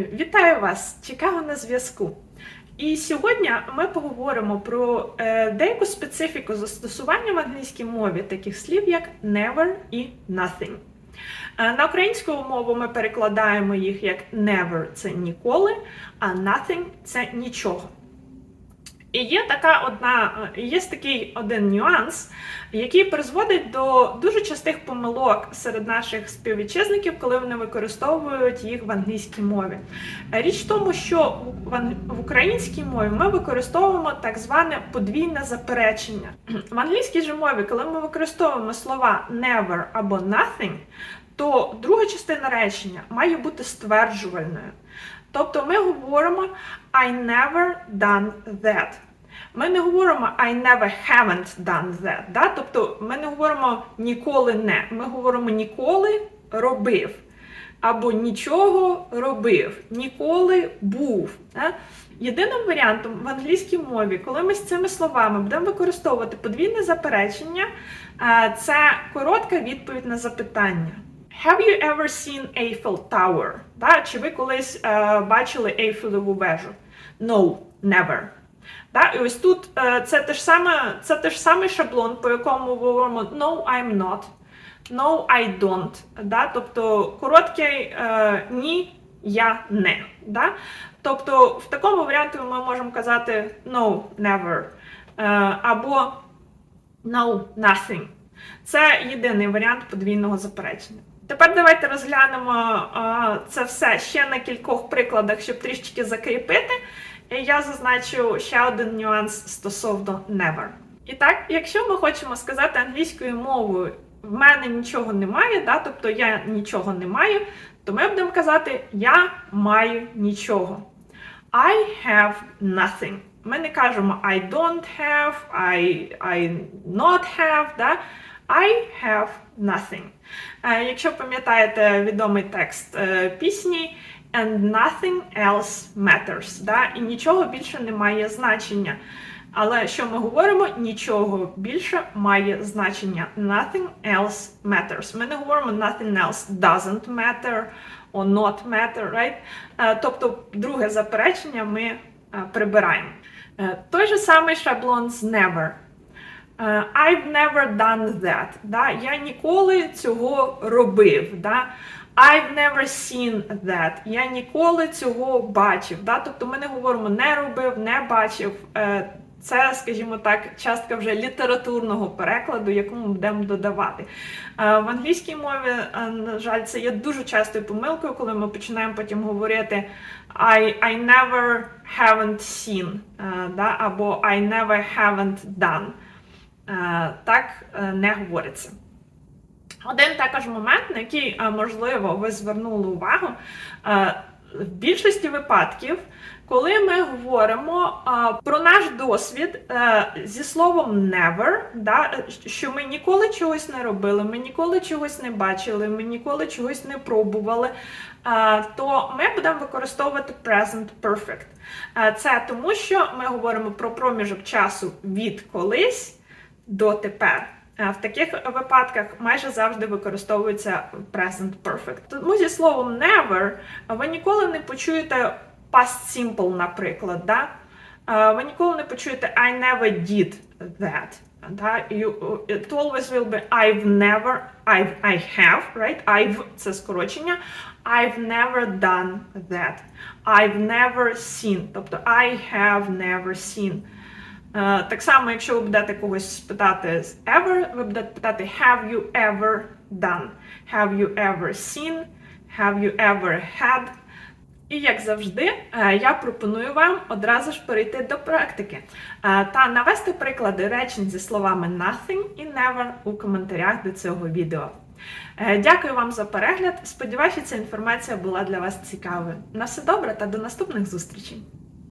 Вітаю вас! Чекаю на зв'язку. І сьогодні ми поговоримо про е, деяку специфіку застосування в англійській мові таких слів, як never і nothing. Е, на українську мову ми перекладаємо їх як never це ніколи, а nothing це нічого. І є така одна, е, є такий один нюанс, який призводить до дуже частих помилок серед наших співвітчизників, коли вони використовують їх в англійській мові. Річ в тому, що в українській мові ми використовуємо так зване подвійне заперечення. В англійській же мові, коли ми використовуємо слова never або nothing, то друга частина речення має бути стверджувальною. Тобто ми говоримо I never done that. Ми не говоримо I never haven't done that. Да? Тобто ми не говоримо ніколи не. Ми говоримо ніколи робив. Або нічого робив, ніколи був. Да? Єдиним варіантом в англійській мові, коли ми з цими словами будемо використовувати подвійне заперечення, е, це коротка відповідь на запитання. Have you ever seen Eiffel Tower? Да? Чи ви колись е, бачили Ейфелеву вежу? No, never. Да? І ось тут е, це те ж саме, це те ж самий шаблон, по якому говоримо No, I'm not. No, I don't. Да? Тобто короткий е, ні, я не. Да? Тобто в такому варіанті ми можемо казати no, never. Е, або no, nothing. Це єдиний варіант подвійного заперечення. Тепер давайте розглянемо це все ще на кількох прикладах, щоб трішки закріпити. І я зазначу ще один нюанс стосовно never. І так, якщо ми хочемо сказати англійською мовою, в мене нічого немає, да, тобто я нічого не маю, то ми будемо казати я маю нічого. I have nothing. Ми не кажемо I don't have, I, I not have. Да? I have nothing. Е, якщо пам'ятаєте відомий текст е, пісні, and nothing else matters. Да? І нічого більше не має значення. Але що ми говоримо? Нічого більше має значення. Nothing else matters. Ми не говоримо nothing else doesn't matter or not matter, right? Е, Тобто, друге заперечення ми прибираємо. Той же самий шаблон з never. Е, I've never done that. Да? Я ніколи цього робив. Да? I've never seen that. Я ніколи цього бачив. Да? Тобто ми не говоримо не робив, не бачив. Е, Це, скажімо так, частка вже літературного перекладу, яку ми будемо додавати. Е, В англійській мові, на жаль, це є дуже частою помилкою, коли ми починаємо потім говорити I, I never haven't seen, да? або I never haven't done. Е, Так е, не говориться. Один також момент, на який, е, можливо, ви звернули увагу, в більшості випадків, коли ми говоримо про наш досвід зі словом never, да, що ми ніколи чогось не робили, ми ніколи чогось не бачили, ми ніколи чогось не пробували, то ми будемо використовувати present perfect. Це тому, що ми говоримо про проміжок часу від колись до тепер. Е, В таких випадках майже завжди використовується present perfect. Тому зі словом never ви ніколи не почуєте past simple, наприклад. Да? Е, Ви ніколи не почуєте I never did that. Да? You, it always will be I've never, I've, I have, right? I've – це скорочення. I've never done that. I've never seen. Тобто I have never seen. Е, Так само, якщо ви будете когось спитати з ever, ви будете питати have you ever done? Have you ever seen? Have you ever had? І як завжди, е, я пропоную вам одразу ж перейти до практики е, та навести приклади речень зі словами nothing і never у коментарях до цього відео. Дякую вам за перегляд. Сподіваюся, ця інформація була для вас цікавою. На все добре та до наступних зустрічей!